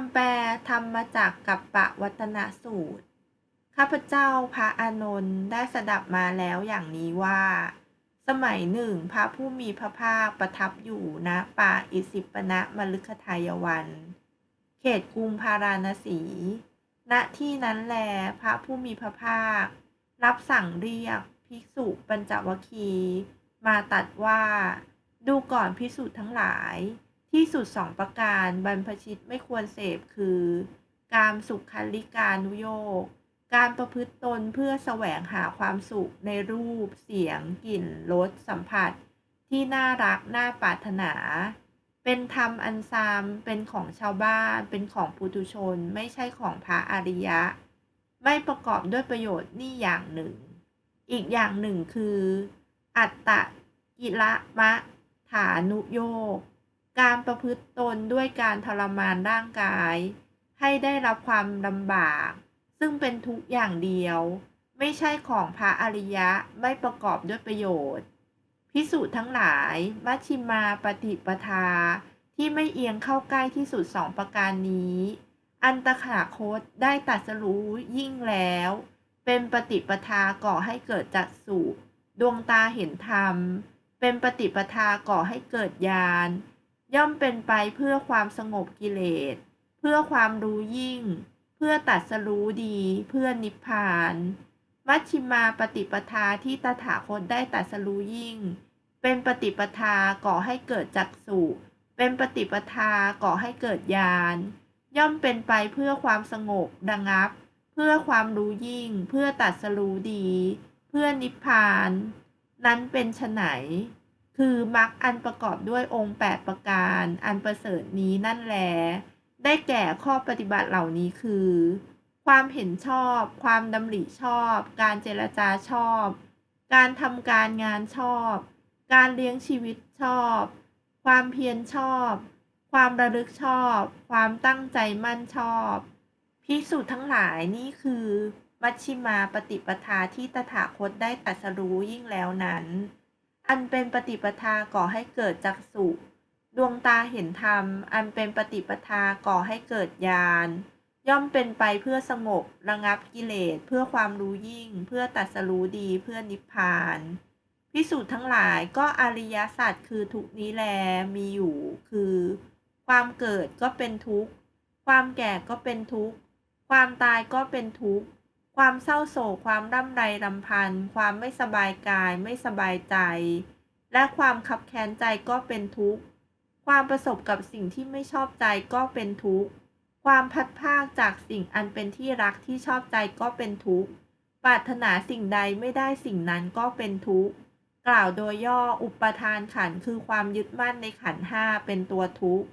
ำแปลทำมาจากกัปปะวัตนสูตร ข้าพเจ้าพระอานนท์ได้สดับมาแล้วอย่างนี้ว่า สมัยหนึ่งพระผู้มีพระภาคประทับอยู่ณป่าอิสิปนะมฤคทายวัน เขตกรุงพาราณสี ณที่นั้นแลพระผู้มีพระภาค รับสั่งเรียกภิกษุปัญจวคี มาตัดว่า ดูก่อนภิกษุทั้งหลาย ที่สุดสองประการ บรรพชิตไม่ควรเสพคือ การสุขคันลิกานุโยกการประพฤติตนเพื่อแสวงหาความสุขในรูป เสียง กลิ่น รส สัมผัส ที่น่ารัก น่าปรารถนา เป็นธรรมอันซาม เป็นของชาวบ้าน เป็นของปุถุชน ไม่ใช่ของพระอริยะ ไม่ประกอบด้วยประโยชน์นี่อย่างหนึ่ง อีกอย่างหนึ่งคือ อัตตะกิละมะ ฐานุโยก การประพฤติตนด้วยการทรมานร่างกาย ให้ได้รับความลำบาก ซึ่งเป็นทุกอย่างเดียว ไม่ใช่ของพระอริยะไม่ประกอบด้วยประโยชน์ พิสูจน์ทั้งหลายมัชชิมาปฏิปทา ที่ไม่เอียงเข้าใกล้ที่สุดสองประการนี้ อันตถาคตได้ตรัสรู้ยิ่งแล้ว เป็นปฏิปทาก่อให้เกิดจักสุดวงตาเห็นธรรม เป็นปฏิปทาก่อให้เกิดญาณ ย่อมเป็นไปเพื่อความสงบกิเลส เพื่อความรู้ยิ่ง เพื่อตัดสรู้ดี เพื่อนิพพานมัชชิมาปฏิปทาที่ตถาคตได้ตัดสรู้ยิ่ง เป็นปฏิปทาก่อให้เกิดจักสุเป็นปฏิปทาก่อให้เกิดญาณย่อมเป็นไปเพื่อความสงบระงับ เพื่อความรู้ยิ่ง เพื่อตัดสรู้ดี เพื่อนิพพาน นั้นเป็นไฉน คือมรรคอันประกอบด้วยองค์ 8 ประการ อันประเสริฐนี้นั่นแล ได้แก่ข้อปฏิบัติเหล่านี้คือ ความเห็นชอบ ความดำริชอบ การเจรจาชอบ การทำการงานชอบ การเลี้ยงชีวิตชอบ ความเพียรชอบ ความระลึกชอบ ความตั้งใจมั่นชอบภิกษุทั้งหลายนี่คือมัชชิมาปฏิปทาที่ตถาคตได้ตรัสรู้ยิ่งแล้วนั้น อันเป็นปฏิปทาก่อให้เกิดจักสุดวงตาเห็นธรรม อันเป็นปฏิปทาก่อให้เกิดญาณย่อมเป็นไปเพื่อสงบระงับกิเลส เพื่อความรู้ยิ่ง เพื่อตรัสรู้ดีเพื่อนิพพานพิสูจน์ทั้งหลายก็อริยสัจคือทุกนี้แลมีอยู่ คือ ความเกิดก็เป็นทุกข์ ความแก่ก็เป็นทุกข์ ความตายก็เป็นทุกข์ ความเศร้าโศกความร่ำไรรำพัน ความไม่สบายกายไม่สบายใจ และความขับแค้นใจก็เป็นทุกข์ ความประสบกับสิ่งที่ไม่ชอบใจก็เป็นทุกข์ ความพัดภาคจากสิ่งอันเป็นที่รักที่ชอบใจก็เป็นทุกข์ ปรารถนาสิ่งใดไม่ได้สิ่งนั้นก็เป็นทุกข์ กล่าวโดยย่ออุปทานขันคือความยึดมั่นในขันห้าเป็นตัวทุกข์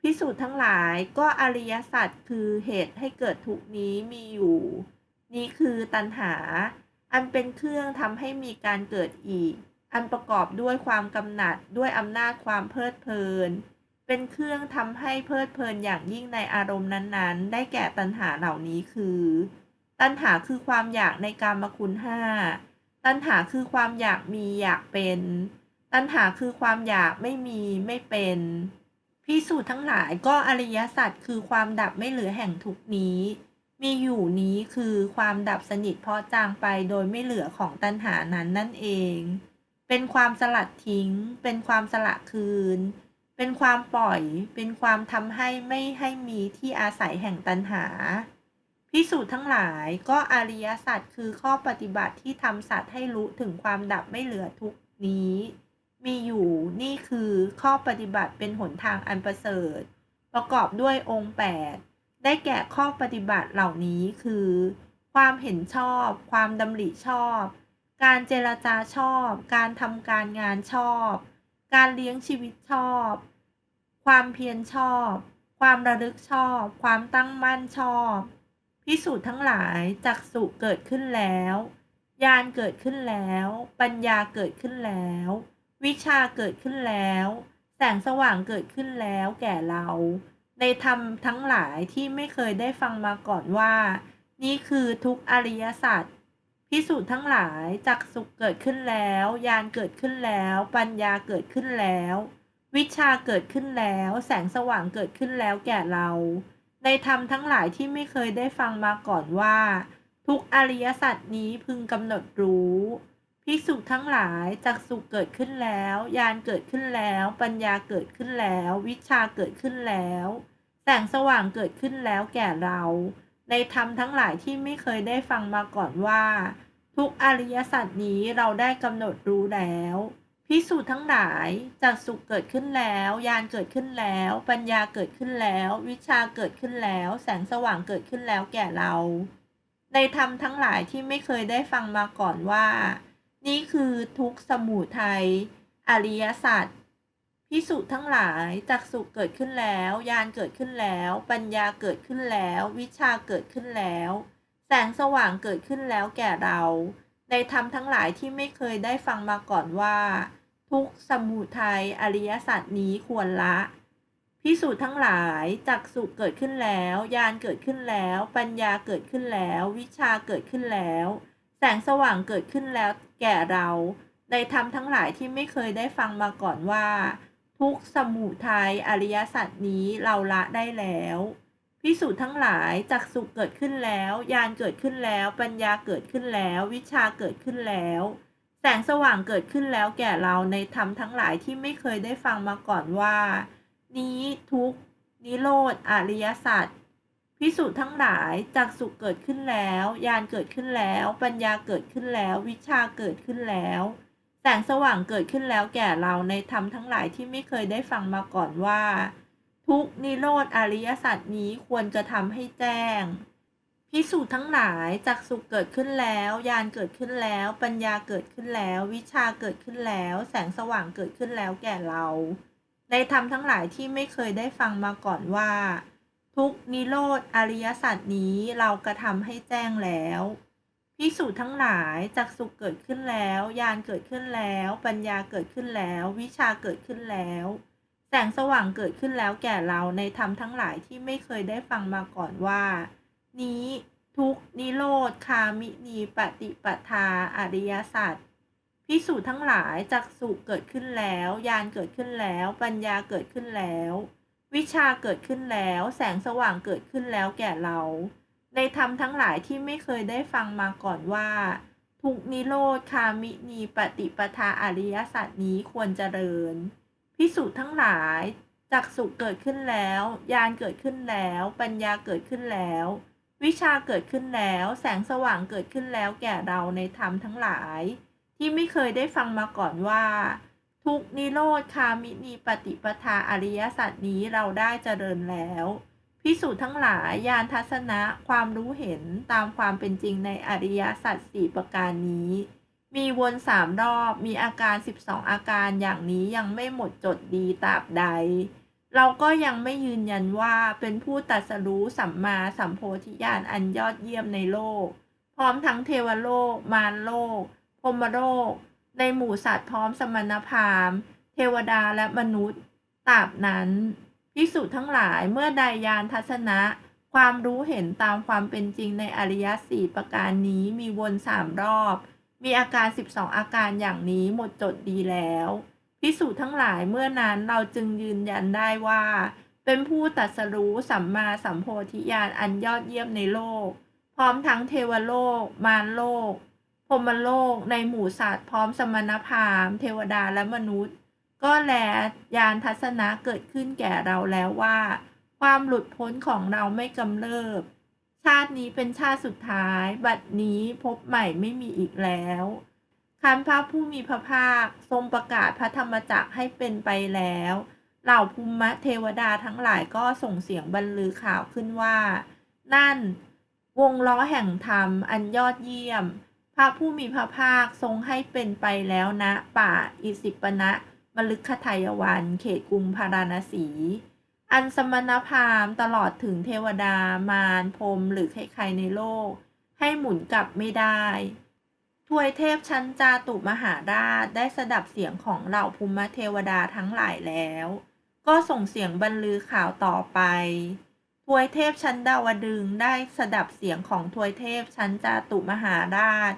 พิสูจน์ทั้งหลายก็อริยสัจคือเหตุให้เกิดทุกนี้มีอยู่ นี้คือตัณหา อันเป็นเครื่องทำให้มีการเกิดอีก อันประกอบด้วยความกำหนัดด้วยอำนาจความเพลิดเพลิน เป็นเครื่องทำให้เพลิดเพลินอย่างยิ่งในอารมณ์นั้นๆ ได้แก่ตัณหาเหล่านี้คือ ตัณหาคือความอยากในการมคุณห้าตัณหาคือความอยากมีอยากเป็น ตัณหาคือความอยากไม่มีไม่เป็นพิสูจน์ทั้งหลายก็อริยสัจคือความดับไม่เหลือแห่งทุกนี้ มีอยู่นี้คือความดับสนิทเพราะจางไปโดยไม่เหลือของตัณหานั้นนั่นเอง เป็นความสลัดทิ้ง เป็นความสละคืน เป็นความปล่อย เป็นความทำให้ไม่ให้มีที่อาศัยแห่งตัณหา พิสูจน์ทั้งหลายก็อริยสัจคือข้อปฏิบัติที่ทำสัตว์ให้รู้ถึงความดับไม่เหลือทุกนี้ มีอยู่นี่คือข้อปฏิบัติเป็นหนทางอันประเสริฐ ประกอบด้วยองค์ 8 ได้แก่ข้อปฏิบัติเหล่านี้คือ ความเห็นชอบ ความดำริชอบ การเจรจาชอบ การทำการงานชอบ การเลี้ยงชีวิตชอบ ความเพียรชอบ ความระลึกชอบ ความตั้งมั่นชอบพิสูจน์ทั้งหลายจักสุเกิดขึ้นแล้วญาณเกิดขึ้นแล้ว ปัญญาเกิดขึ้นแล้ว วิชาเกิดขึ้นแล้ว แสงสว่างเกิดขึ้นแล้วแก่เรา ในธรรมทั้งหลายที่ไม่เคยได้ฟังมาก่อนว่า นี่คือทุกอริยสัจพิสูจน์ทั้งหลายจักสุขเกิดขึ้นแล้วญาณเกิดขึ้นแล้ว ปัญญาเกิดขึ้นแล้ว วิชาเกิดขึ้นแล้ว แสงสว่างเกิดขึ้นแล้วแก่เรา ในธรรมทั้งหลายที่ไม่เคยได้ฟังมาก่อนว่า ทุกอริยสัจนี้พึงกำหนดรู้ภิกษุทั้งหลายจักสุเกิดขึ้นแล้ว ญาณเกิดขึ้นแล้ว ปัญญาเกิดขึ้นแล้ว วิชาเกิดขึ้นแล้ว แสงสว่างเกิดขึ้นแล้วแก่เรา ในธรรมทั้งหลายที่ไม่เคยได้ฟังมาก่อนว่า ทุกอริยสัจนี้เราได้กำหนดรู้แล้วพิสูจน์ทั้งหลายจากสุขเกิดขึ้นแล้วญาณเกิดขึ้นแล้ว ปัญญาเกิดขึ้นแล้ว วิชาเกิดขึ้นแล้ว แสงสว่างเกิดขึ้นแล้วแก่เรา ในธรรมทั้งหลายที่ไม่เคยได้ฟังมาก่อนว่า นี่คือทุกสมุทัยอริยสัจ พิสุทั้งหลายจากสุเกิดขึ้นแล้วญาณเกิดขึ้นแล้ว ปัญญาเกิดขึ้นแล้ว วิชาเกิดขึ้นแล้ว แสงสว่างเกิดขึ้นแล้วแก่เรา ในธรรมทั้งหลายที่ไม่เคยได้ฟังมาก่อนว่า ทุกสมุทัยอริยสัจนี้ควรละพิสูจน์ทั้งหลายจักสุเกิดขึ้นแล้วญาณเกิดขึ้นแล้ว ปัญญาเกิดขึ้นแล้ว วิชาเกิดขึ้นแล้ว แสงสว่างเกิดขึ้นแล้วแก่เราในธรรมทั้งหลายที่ไม่เคยได้ฟังมาก่อนว่า ทุกสมุทัยอริยสัจนี้เราละได้แล้วพิสูจน์ทั้งหลายจักสุเกิดขึ้นแล้วญาณเกิดขึ้นแล้ว ปัญญาเกิดขึ้นแล้ว วิชาเกิดขึ้นแล้ว แสงสว่างเกิดขึ้นแล้วแก่เราในธรรมทั้งหลายที่ไม่เคยได้ฟังมาก่อนว่า นี้ทุกนิโรธอริยสัจพิสูจน์ทั้งหลายจากสุขเกิดขึ้นแล้วญาณเกิดขึ้นแล้ว ปัญญาเกิดขึ้นแล้ว วิชาเกิดขึ้นแล้ว แสงสว่างเกิดขึ้นแล้วแก่เราในธรรมทั้งหลายที่ไม่เคยได้ฟังมาก่อนว่า ทุกนิโรธอริยสัจนี้ควรจะทำให้แจ้งพิสูจน์ทั้งหลายจากสุขเกิดขึ้นแล้วญาณเกิดขึ้นแล้ว ปัญญาเกิดขึ้นแล้ว วิชาเกิดขึ้นแล้ว แสงสว่างเกิดขึ้นแล้วแก่เรา ในธรรมทั้งหลายที่ไม่เคยได้ฟังมาก่อนว่า ทุกนิโรธอริยสัจนี้เรากระทำให้แจ้งแล้ว พิสูจน์ทั้งหลายจากสุขเกิดขึ้นแล้วญาณเกิดขึ้นแล้ว ปัญญาเกิดขึ้นแล้ว วิชาเกิดขึ้นแล้ว แสงสว่างเกิดขึ้นแล้วแก่เราในธรรมทั้งหลายที่ไม่เคยได้ฟังมาก่อนว่า นี้ทุกนิโรธคามินีปฏิปทาอริยสัจพิสูจน์ทั้งหลายจักสุเกิดขึ้นแล้วญาณเกิดขึ้นแล้ว ปัญญาเกิดขึ้นแล้ว วิชาเกิดขึ้นแล้ว แสงสว่างเกิดขึ้นแล้วแก่เรา ในธรรมทั้งหลายที่ไม่เคยได้ฟังมาก่อนว่า ทุกนิโรธคามินีปฏิปทาอริยสัจนี้ควรเจริญพิสูจน์ทั้งหลายจักสุเกิดขึ้นแล้วญาณเกิดขึ้นแล้ว ปัญญาเกิดขึ้นแล้ว วิชาเกิดขึ้นแล้ว แสงสว่างเกิดขึ้นแล้วแก่เราในธรรมทั้งหลาย ที่ไม่เคยได้ฟังมาก่อนว่า ทุกนิโรธคามินีปฏิปทาอริยสัจนี้เราได้เจริญแล้ว พิสูจน์ทั้งหลายยานทัศนะความรู้เห็นตามความเป็นจริงในอริยสัจสี่ประการนี้ มีวนสามรอบมีอาการ 12 อาการอย่างนี้ยังไม่หมดจดดีตราบใด เราก็ยังไม่ยืนยันว่าเป็นผู้ตัดสรู้สัมมาสัมโพธิญาณอันยอดเยี่ยมในโลก พร้อมทั้งเทวโลก มารโลกพรมโลก ในหมู่สัตว์พร้อมสมณพราหมณ์ เทวดาและมนุษย์ตราบนั้น พิสุทั้งหลายเมื่อใดยานทัศนะ ความรู้เห็นตามความเป็นจริงในอริยสี่ประการนี้มีวนสามรอบ มีอาการ 12 อาการอย่างนี้หมดจดดีแล้วพิสูจน์ทั้งหลายเมื่อนั้นเราจึงยืนยันได้ว่า เป็นผู้ตัดสรู้สัมมาสัมโพธิญาณอันยอดเยี่ยมในโลก พร้อมทั้งเทวโลก มารโลกพรมโลก ในหมู่สัตว์พร้อมสมณพราหมณ์เทวดาและมนุษย์ ก็แลยานทัศนะเกิดขึ้นแก่เราแล้วว่า ความหลุดพ้นของเราไม่กำเริบ ชาตินี้เป็นชาติสุดท้าย บัดนี้พบใหม่ไม่มีอีกแล้วคันพระผู้มีพระภาคทรงประกาศพระธรรมจักรให้เป็นไปแล้ว เหล่าภูมิเทวดาทั้งหลายก็ส่งเสียงบรรลือข่าวขึ้นว่า นั่น วงล้อแห่งธรรมอันยอดเยี่ยม พระผู้มีพระภาคทรงให้เป็นไปแล้วนะ ป่าอิสิปณะ มลึกขทายวัน เขตกรุงพาราณสี อันสมณพราหมณ์ตลอดถึงเทวดามารพรมหรือใครๆในโลก ให้หมุนกลับไม่ได้ทวยเทพชั้นจาตุมหาราชได้สดับเสียงของเหล่าภูมิเทวดาทั้งหลายแล้ว ก็ส่งเสียงบรรลือข่าวต่อไปทวยเทพชั้นดาวดึงได้สดับเสียงของทวยเทพชั้นจาตุมหาราช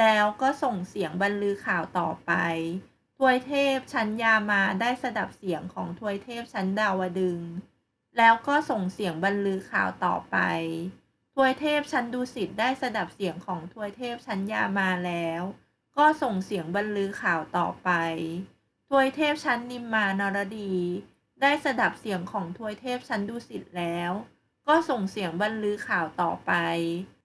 แล้วก็ส่งเสียงบรรลือข่าวต่อไป ทวยเทพชั้นยามาได้สดับเสียงของทวยเทพชั้นดาวดึง แล้วก็ส่งเสียงบรรลือข่าวต่อไป ทวยเทพชั้นดุสิตได้สดับเสียงของทวยเทพชั้นยามาแล้ว ก็ส่งเสียงบรรลือข่าวต่อไป ทวยเทพชั้นนิมมานรดี ได้สดับเสียงของทวยเทพชั้นดุสิตแล้ว ก็ส่งเสียงบรรลือข่าวต่อไป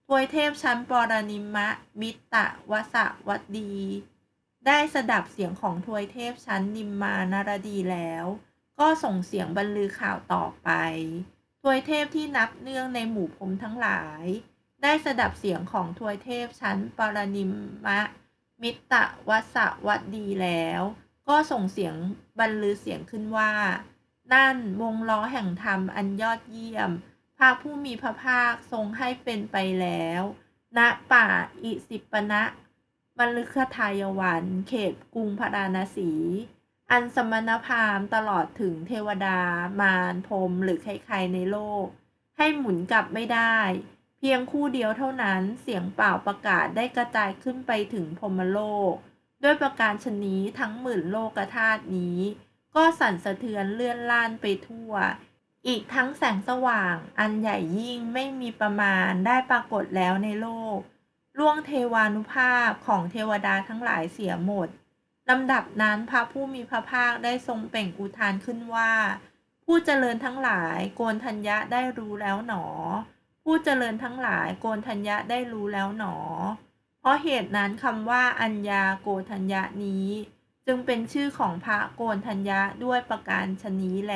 ทวยเทพชั้นปรนิมมะมิตตะวสวัตดี ได้สดับเสียงของทวยเทพชั้นนิมมานรดีแล้ว ก็ส่งเสียงบรรลือข่าวต่อไป ทวยเทพที่นับเนื่องในหมู่พรมทั้งหลาย ได้สดับเสียงของทวยเทพชั้นปรนิมมะ มิตตะวสวัตดีแล้ว ก็ส่งเสียงบรรลือเสียงขึ้นว่า นั่นวงล้อแห่งธรรมอันยอดเยี่ยม พระผู้มีพระภาคทรงให้เป็นไปแล้วณป่าอิสิปนะ มฤคทายวันเขตกรุงพาราณสี อันสมณพราหมณ์ตลอดถึงเทวดา มารพรมหรือใครๆในโลก ให้หมุนกลับไม่ได้ เพียงคู่เดียวเท่านั้นเสียงเปล่าประกาศได้กระจายขึ้นไปถึงพรมโลก ด้วยประการชนนี้ทั้งหมื่นโลกธาตุนี้ ก็สั่นสะเทือนเลื่อนล่านไปทั่วอีกทั้งแสงสว่างอันใหญ่ยิ่งไม่มีประมาณได้ปรากฏแล้วในโลก ล่วงเทวานุภาพของเทวดาทั้งหลายเสียหมดลำดับนั้นพระผู้มีพระภาคได้ทรงเป่งอุทานขึ้นว่า ผู้เจริญทั้งหลายโกนทัญญะได้รู้แล้วหนอ ผู้เจริญทั้งหลายโกนทัญญะได้รู้แล้วหนอ เพราะเหตุนั้นคำว่าอัญญาโกทัญญะนี้ จึงเป็นชื่อของพระโกนทัญญะด้วยประการชนี้แล